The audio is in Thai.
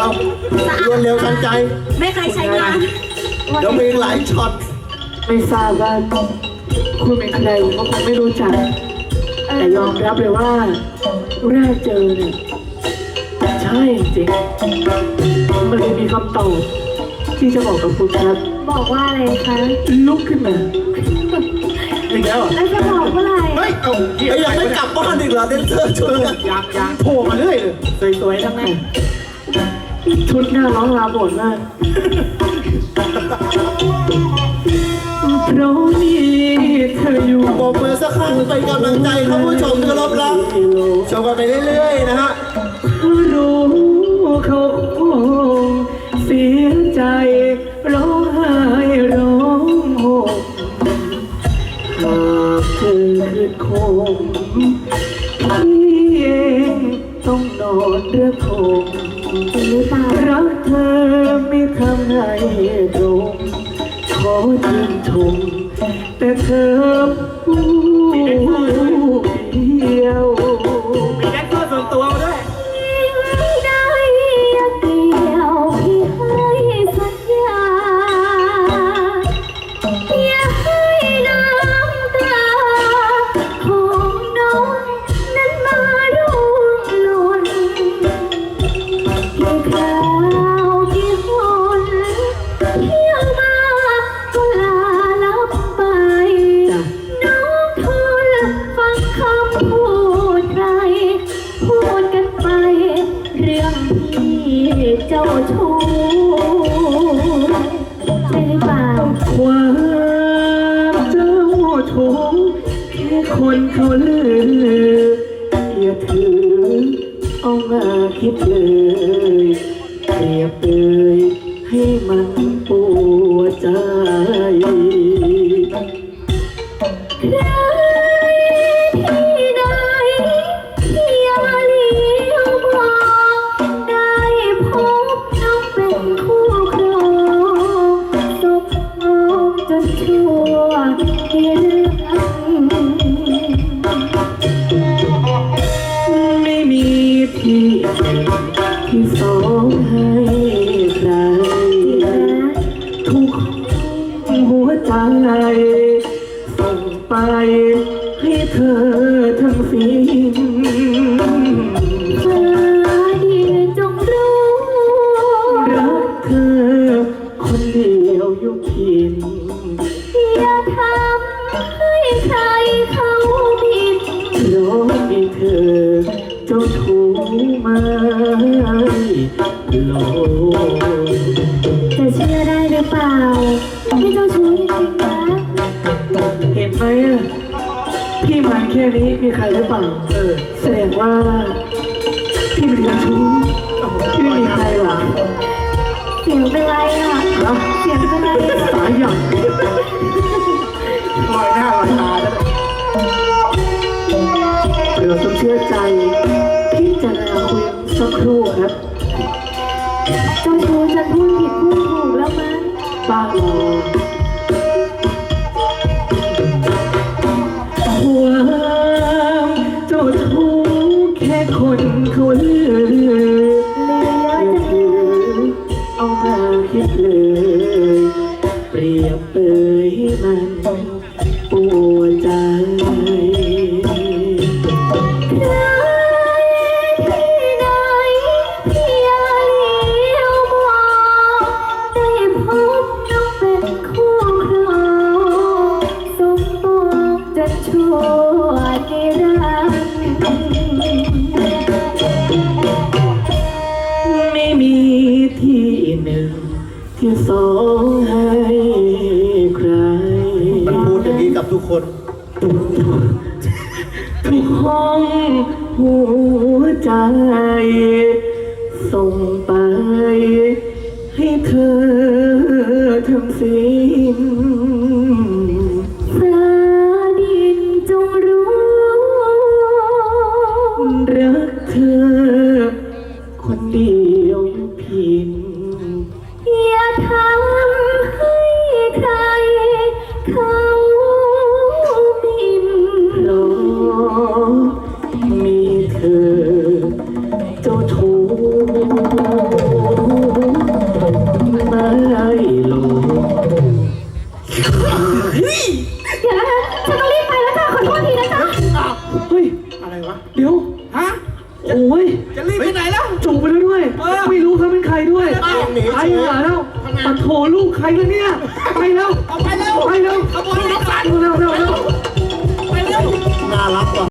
เรารวดเร็วทันใจ ไม่เคยใช้งานเดี๋ยวมีหลายช็อตไม่ทราบว่าคุณเป็นใครผมก็คงไม่รู้จัก แต่ยอมรับเลยว่าแรกเจอเนี่ยใช่จริงมันเลยมีคำตอบที่จะบอกกับคุณครับ บอกว่าอะไรคะลุกขึ้นมาอีกแล้วเหรอแล้วจะบอกว่าอะไรเฮ้ยเอาเหี้ยไอ้ยังไม่กลับบ้านอีกเหรอเดนเซอร์ชุดเนี่ยยางยางโผล่มาเรื่อยเลยสวยๆทั้งนั้น ชุดหน้าร้องรำบทมากเพราะมีเธออยู่บอกมือสักครั้งเป็นกำลังใจครับผู้ชมที่เคารพรักชมกันไปเรื่อยๆนะฮะ รู้เขาคงเสียใจ รักเธอไม่ทำให้ตรงขอชื่นชมแต่เธอผู้ ชู้ใช่หรือเปล่าความเจ้าชู้แค่คนเขาลืออย่าถือเอามาคิดเลยเปรียบเลยให้มัน ไม่มีที่ที่สอง ให้ใครเขาผิดเธอเจ้าชู้ไม่หลงจะเชื่อได้หรือเปล่าที่เจ้าชู้จริงๆนะเห็นไหมอะพี่มาแค่นี้มีใครหรือเปล่าเออแสดงว่าพี่เป็นเจ้าชู้ เชื่อใจพี่จะนาคุยสักครู่ครับจำพูจะพูดผิดพูดถูกแล้วมั้งป้าหลอความเจ้าชู้แค่คนเขาเลือ ที่สองให้ใครมันพูดอย่างนี้กับทุกคนทุกห้องหัวใจ ส่งไป ให้เธอทั้งสิ้นฟ้าดินจงรู้ รักเธอ คนเดียวอยู่พินอย่า ทำให้ใครเขาบินโลกมีเธอจ้าชู้ไม่หลงเดี๋ยวนะฉันต้องรีบไปแล้วจ้ะขอโทษทีนะจ๊ะเฮ้ย อะไรวะ เดี๋วฮะ โอ้ยจะรีบไปไหนแล้ว จูบไปแล้วด้วย ไม่รู้เขาเป็นใครด้วย ตายหาแล้ว ปัดโถลูกใครแล้วเนี่ย ไปแล้ว เอาไปแล้วไปแล้วขบวนรถไฟเร็วเร็วเร็วเร็วไปเร็ว น่ารักว่ะ